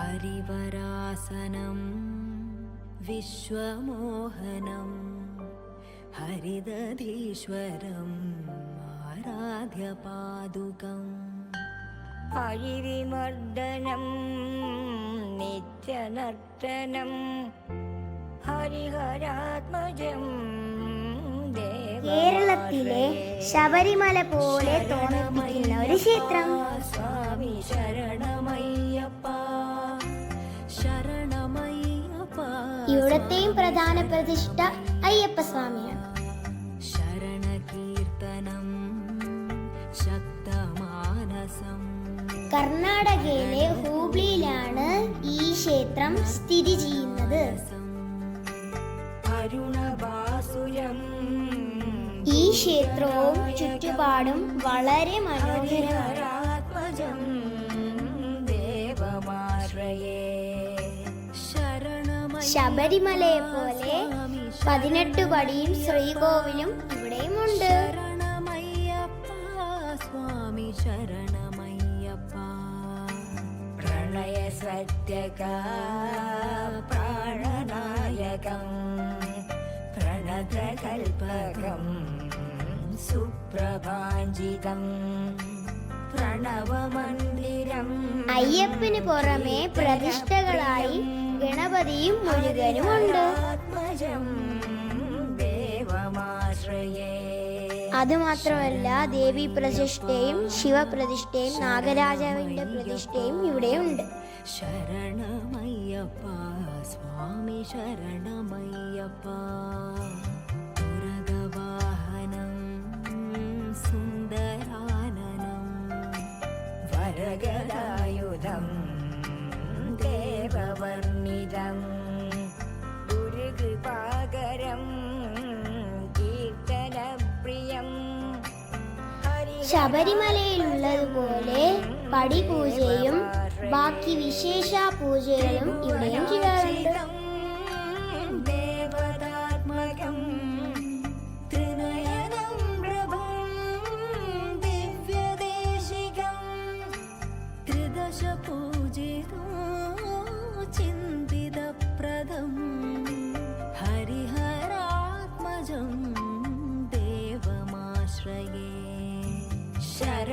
ഹരിവരാസനം വിശ്വമോഹനം ഹരിദധീശ്വരം ആരാധ്യപാദുകം. ഹരിവിമർദ്ദനം നിത്യനർത്തനം ഹരിഹരാത്മജം കേരളത്തിലെ ശബരിമല പോലെ തോന്നിപ്പിക്കുന്ന ഒരു ക്ഷേത്രം. സ്വാമി ശരണമയ്യപ്പ ഇവിടത്തെയും പ്രധാന പ്രതിഷ്ഠ അയ്യപ്പസ്വാമിയാണ്. കർണാടകയിലെ ഹൂബ്ലിയിലാണ് ഈ ക്ഷേത്രം സ്ഥിതി ചെയ്യുന്നത്. ഈ ക്ഷേത്രവും ചുറ്റുപാടും വളരെ മനോഹരമാണ്. ശബരിമലയെ പോലെ പതിനെട്ട് പടിയും ശ്രീകോവിലും ഇവിടെയുമുണ്ട്. ഉണ്ട് സ്വാമി ശരണമയ്യപ്പ. പ്രണയ സത്യക പ്രാണനായകം പ്രണതകൽപകം സുപ്രഭാഞ്ചിതം പ്രണവമന്ദിരം. അയ്യപ്പന് പുറമെ പ്രതിഷ്ഠകളായി ഗണപതിയും മുരുകനുമുണ്ട് അത് മാത്രമല്ല അതുമാത്രമല്ല ദേവി പ്രതിഷ്ഠയും ശിവപ്രതിഷ്ഠയും നാഗരാജാവിന്റെ പ്രതിഷ്ഠയും ഇവിടെയുണ്ട് ശരണമയ്യപ്പ സ്വാമി ശരണമയ്യപ്പ. തുരകവാഹനം സുന്ദരാനനം. വരഗദായുധം ദേവവർണിതം ഗുരുകൃപാകരം കീർത്തനപ്രിയം. ശബരിമലയിലുള്ളതുപോലെ പടിപൂജയും ബാക്കി വിശേഷ പൂജകളും ഇവിടെയും ചെയ്യാറുണ്ട്.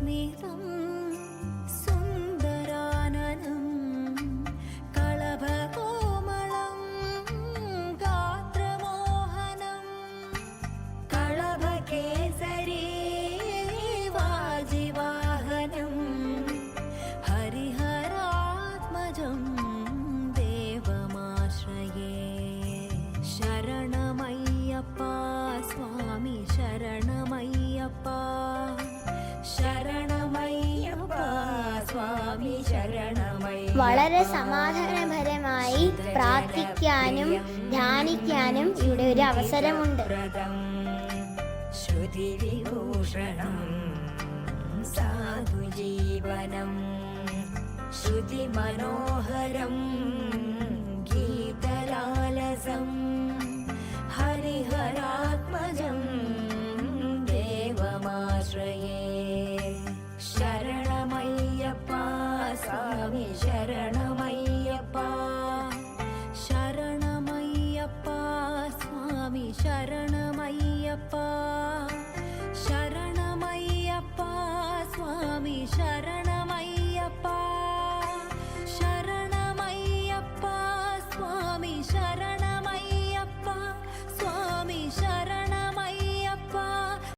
me വളരെ സമാധാനപരമായി പ്രാർത്ഥിക്കാനും ധ്യാനിക്കാനും ഇവിടെ ഒരു അവസരമുണ്ട്. ശ്രുതിവിഭൂഷണം ശ്രുതിമനോഹരം ഗീതലാലസം സ്വാമി